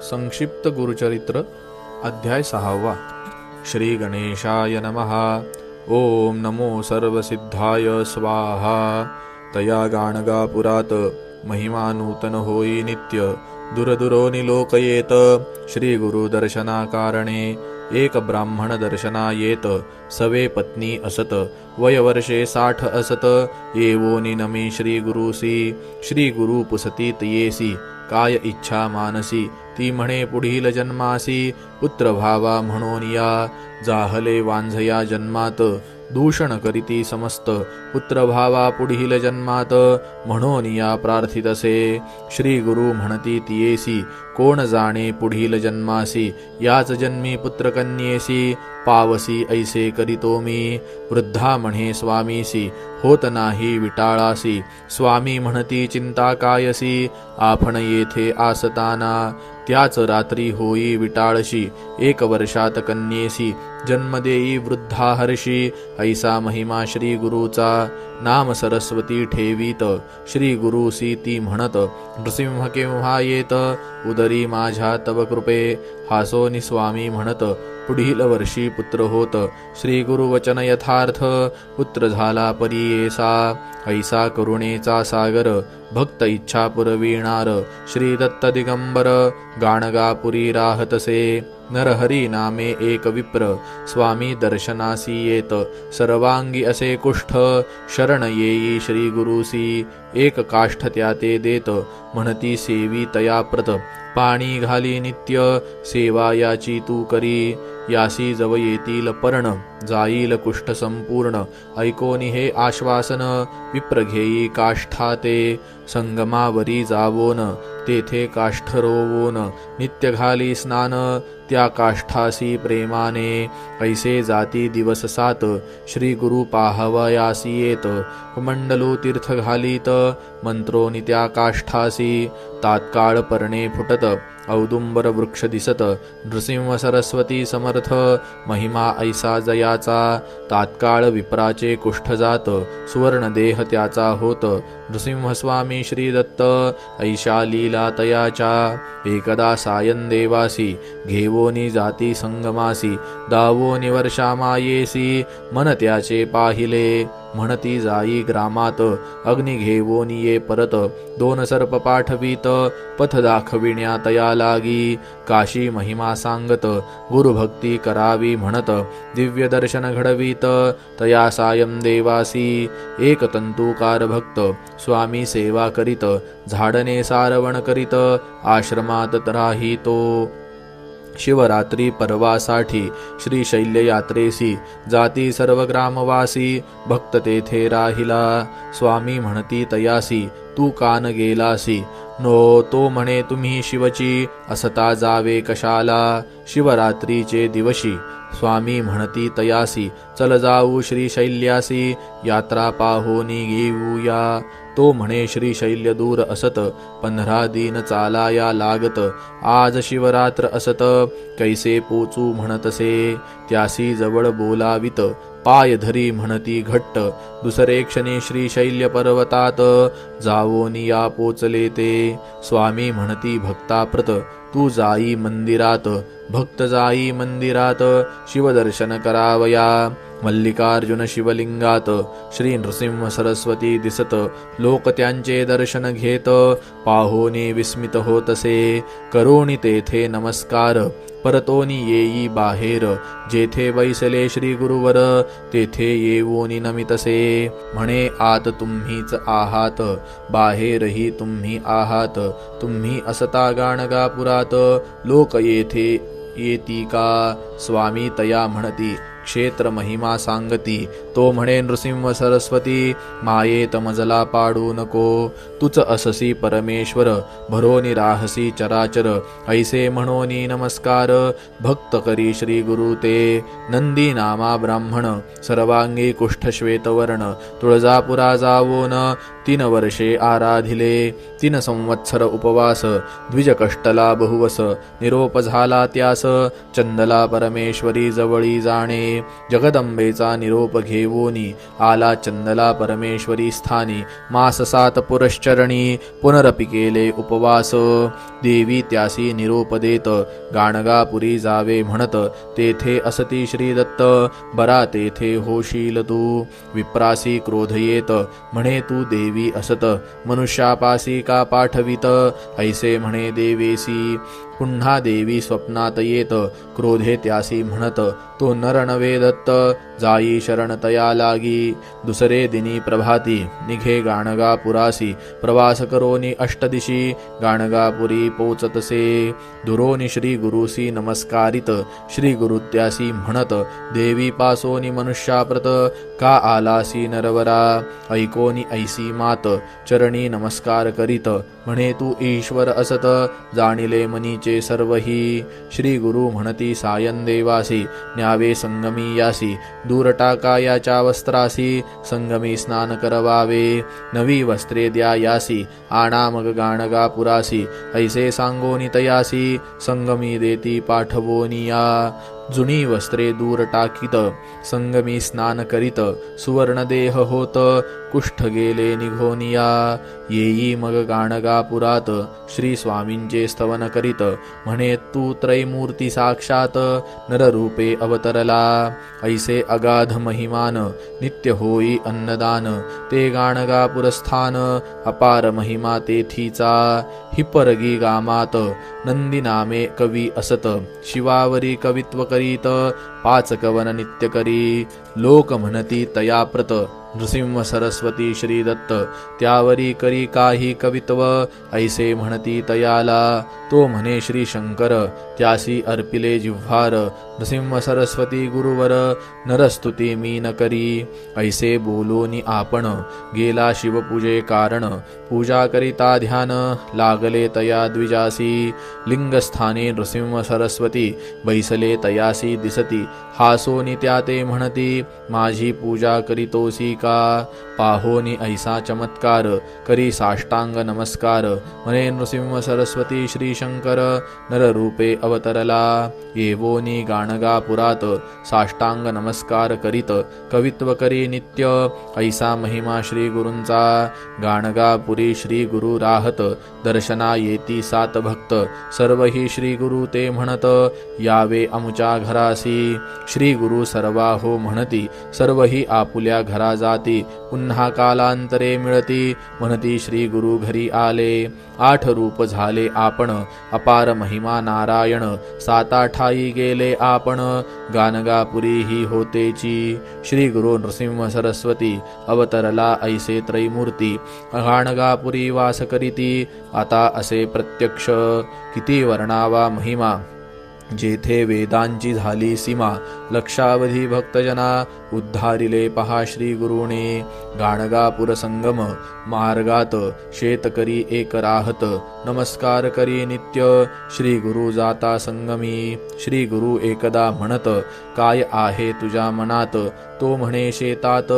संक्षिप्त गुरुचरित्र अध्याय सहावा। श्री गणेशाय नमः। ॐ नमो सर्वसिद्धाय स्वाहा। तया गाणगापुरात् महिमा नूतन होयि नित्य दूरदूरो निलोकयेत् श्रीगुरुदर्शनाकारणे एकब्राह्मणदर्शनायेत। सवे पत्नी असत वयवर्षे साठ असत। एवो निनमि श्रीगुरुसि। श्रीगुरुपुसति तयेसि काय इच्छा मानसि। ती म्हणे पुढील जन्मासी पुत्र भावा म्हणून या. जाहले वांझया जन्मात दूषण करीती समस्त. पुत्र भावा पुढील जन्मात म्हणून या प्रार्थितसे. श्री गुरु म्हणती तियेसी कोण जाणे पुढील जन्मासी? याच जन्मी पुत्रकन्येसी? पावसी ऐसे करितो मी. वृद्धा म्हणे स्वामीसी होत नाही विटाळासी. स्वामी म्हणती चिंता कायसी? आपण येथे आसताना. त्याच रात्री होई विटाळशी एक वर्षात कन्येसी. जन्म देई वृद्धा हर्षी ऐसा महिमा श्री गुरुचा. नाम सरस्वती ठेवीत श्री गुरुसी ती म्हणत नृसिंह केव्हा येत? तरी माझ्या तव कृपे हासो स्वामी म्हणत पुढील वर्षी पुत्र होत. श्री गुरुवचन यथार्थ पुत्र झाला परियेसा ऐसा करुणेचा सागर भक्त इच्छा पुरविणार. श्री दत्त दिगंबर गाणगापुरी राहतसे. नरहरी नामे एक विप्र स्वामी दर्शनासी येत. सर्वांगी असे कुष्ठ शरण येई श्री गुरुसी एक काष्ठ त्या ते देत म्हणती सेवी तया प्रत. पाणी घाली नित्य सेवा याची तू करी यासी जव येतील पर्ण. जाईल कुष्ठ संपूर्ण ऐकोनी हे आश्वासन। विप्रघेई काष्ठा ते संगमावरी जावोन। तेथे काष्ठ रोवोन नित्य घाली स्नान। त्या काष्ठासी प्रेमाने। ऐसे जाती दिवस सात। श्री गुरु पाहवयासी येत कुमंडलू तीर्थ घालीत मंत्रोनी त्या काष्ठासी। तात्काळ पर्णे फुटत। औदुंबर वृक्ष दिसत। नृसिंह सरस्वती समर्थ। महिमा ऐसा जया त्याचा तात्काळ विप्राचे कुष्ठ जात त्याचा होत. नृसिंहस्वामी स्वामी ऐशा लीला तयाच्या एकदा सायन देवासी घेवोनी जाती संगमासी दावोनी वर्षा मायेसी मन त्याचे पाहिले. म्हणती जाई ग्रामात अग्नी घेवोन ये परत दोन सर्प पाठवीत पथ दाखविण्या तया लागी. काशी महिमा सांगत गुरुभक्ती करावी म्हणत दिव्य दर्शन घडवीत तया सायम देवासी. एक तंतुकार भक्त स्वामी सेवा करीत झाडने सारवण करीत आश्रमात राही तो शिवरात्री पर्वासाठी श्री शैल्य यात्रेसी जाती सर्व ग्रामवासी भक्त तेथे राहिला. स्वामी म्हणती तयासी तू कान गेलासी. नो तो म्हणे तुम्ही शिवची असता जावे कशाला शिवरात्रीचे दिवशी. स्वामी म्हणती तयासी चल जाऊ श्री शैल्यासी यात्रा पाहोनी घेऊया तो म्हणे श्री शैल्य दूर असत पंधरा दिन चालाया लागत. आज शिवरात्र असत कैसे पोचू म्हणतसे त्यासी जवळ बोलावित. पाय धरी म्हणती घट्ट दुसरे क्षणी श्री शैल्य पर्वतात जावोनिया पोचले ते. स्वामी म्हणती भक्ताप्रत तू जाई मंदिरात भक्त जाई मंदिरात शिवदर्शन करावया. मल्लिकार्जुन शिवलिंगात श्री नृसिंह सरस्वती दिसत लोक त्यांचे दर्शन घेत पाहोनी विस्मित होतसे करोणी तेथे नमस्कार परतोनी येई बाहेर जेथे बैसले श्री गुरुवर तेथे येवोनी नमितसे. म्हणे आत तुम्हीच आहात बाहेरही तुम्ही आहात तुम्ही असता गाणगापुरात लोक येथे येती का? स्वामी तया म्हणती क्षेत्र महिमा सांगती. तो म्हणे नृसिंह सरस्वती माये तमजला पाडू नको. तुच अससी परमेश्वर भरोनी राहसी चराचर. ऐसे म्हणोनी नमस्कार भक्त करी श्री गुरु ते. नंदी नामा ब्राह्मण सर्वांगी कुष्ठश्वेतवर्ण तुळजापुरा जावोन तीन वर्षे आराधिले. तीन संवत्सर उपवास द्विज कष्टला बहुवस. निरोप झाला त्यास चंदला परमेश्वरी जवळी जाणे. जगदंबेचा निरोप घेवोनी. आला चंदला परमेश्वरी स्थानी. मास सात पुरश्चरणी. पुनरपि केले उपवास. देवी त्यासी निरोप देत. गाणगापुरी जावे म्हणत. तेथे असती श्रीदत्त. बरा तेथे होशील तू. विप्रासी क्रोध येत. म्हणे तू देवी असत. मनुष्यापासी का पाठवित? ऐसे म्हणे देवेसी. पुन्हा देवी स्वप्नात येत. क्रोधे त्या त्यासी म्हणत तो नरणवे दत्त जाई शरण तया लागी दुसरे दिनी प्रभाती निघे गाणगापुरासी प्रवास करोनी अष्टदिशी गाणगापुरी पोचतसे दुरोनी श्री गुरुसी नमस्कारित श्री गुरुत्यासी म्हणत देवी पासोनी मनुष्याप्रत का आलासी नरवरा ऐकोनी ऐसी मात चरणी नमस्कार करीत म्हणे तू ईश्वर असत जाणिले मनीचे सर्वही श्री गुरु म्हणती सायन देवासी न्यावे संगमी यासी दूर टाका याच्या वस्त्रासी संगमी स्नान करवावे नवी वस्त्रे द्या यासी आणा मग गाणगा पुरासी ऐसे सांगोनी तयासी संगमी देती पाठवोनिया। जुनी वस्त्रे दूर टाकीत संगमी स्नान करीत सुवर्णदेह होत कुष्ठ गेले निघोनिया. येई मग गाणगापुरात श्री स्वामींचे स्तवन करीत. म्हणे तू त्रैमूर्ती साक्षात नररूपे अवतरला. ऐसे अगाध महिमान नित्य होई अन्नदान. ते गाणगापुरस्थान अपार महिमा तेथीचा. हिपरगी गामात नंदी नामे कवी असत. शिवावरी कवित्व करीत पाच कवन नित्य करी लोक म्हणती तयाप्रत नृसिंह सरस्वती श्री दत्त त्यावरी करी काही कवित्व ऐसे म्हणती तयाला तो म्हणे श्री शंकर त्यासी अर्पिले जिव्हार नृसिंह सरस्वती गुरुवर नरस्तुती मी न करी ऐसे बोलोनी आपण गेला शिवपूजे कारण पूजा करिता ध्यान लागले तया द्विजासी लिंगस्थाने नृसिंह सरस्वती बैसले तयासी दिसती हासोनी त्या ते म्हणती माझी पूजा करीतोसी का? पाहोनी ऐसा चमत्कार करी साष्टांग नमस्कार. म्हणे नृसिंह सरस्वती श्री शंकर नररूपे अवतरला येवोनी गाणगापुरात साष्टांग नमस्कार करीत कवित्व करी नित्य ऐसा महिमा श्री गुरूंचा गाणगापुरी श्री गुरु राहत दर्शना येती सात भक्त सर्व ही श्री गुरु ते म्हणत यावे अमुच्या घरासी श्री गुरु सर्वा हो म्हणती सर्व ही आपुल्या घरा जाती पुन्हा कालांतरे मिळती म्हणती श्री गुरु घरी आले. आठ रूप झाले आपण अपार महिमा नारायण साताठाई गेले आपण गानगापुरी ही होतेची. श्री गुरु नृसिंह सरस्वती अवतरला ऐसे त्रैमूर्ती गाणगापुरी वास करीती आता असे प्रत्यक्ष किती वर्णावा महिमा. जेथे वेदांची झाली सीमा लक्षावधी भक्तजना उद्धारिले पहा श्री गुरुने गाणगापुर संगम मार्गात शेतकरी एक राहत. नमस्कार करी नित्य श्री गुरु जाता संगमी. श्री गुरु एकदा म्हणत काय आहे तुझ्या मनात? तो म्हणे शेतात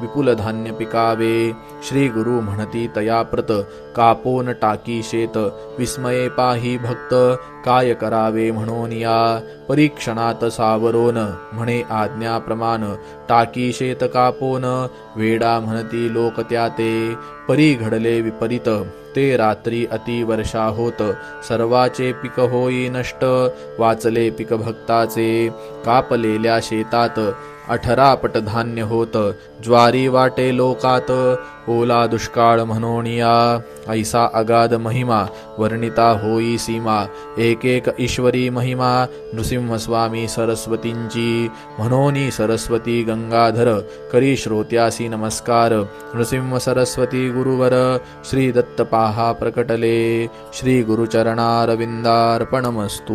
विपुल धान्य पिकावे. श्री गुरु म्हणती तयाप्रत कापोन टाकी शेत विस्मये पाही भक्त काय करावे म्हणून या परीक्षणात सावरोन. म्हणे आज्ञाप्रमाण टाकी शेत कापोन वेडा म्हणती लोक त्या ते परी घडले विपरीत ते रात्री अति वर्षा होत सर्वाचे पीक होई नष्ट वाचले पीक भक्ताचे कापलेल्या शेतात अठरा पट धान्य होत ज्वारी वाटे लोकात ओला दुष्काळ म्हणोनिया ऐसा अगाध महिमा वर्णिता होई सीमा एक एक ईश्वरी महिमा नृसिंहस्वामी सरस्वतींची म्हणोनी सरस्वती गंगाधर करी श्रोत्यासी नमस्कार नृसिंह सरस्वती गुरुवर श्री दत्त पाहा प्रकटले श्री गुरुचरणारविंदार्पणमस्तू।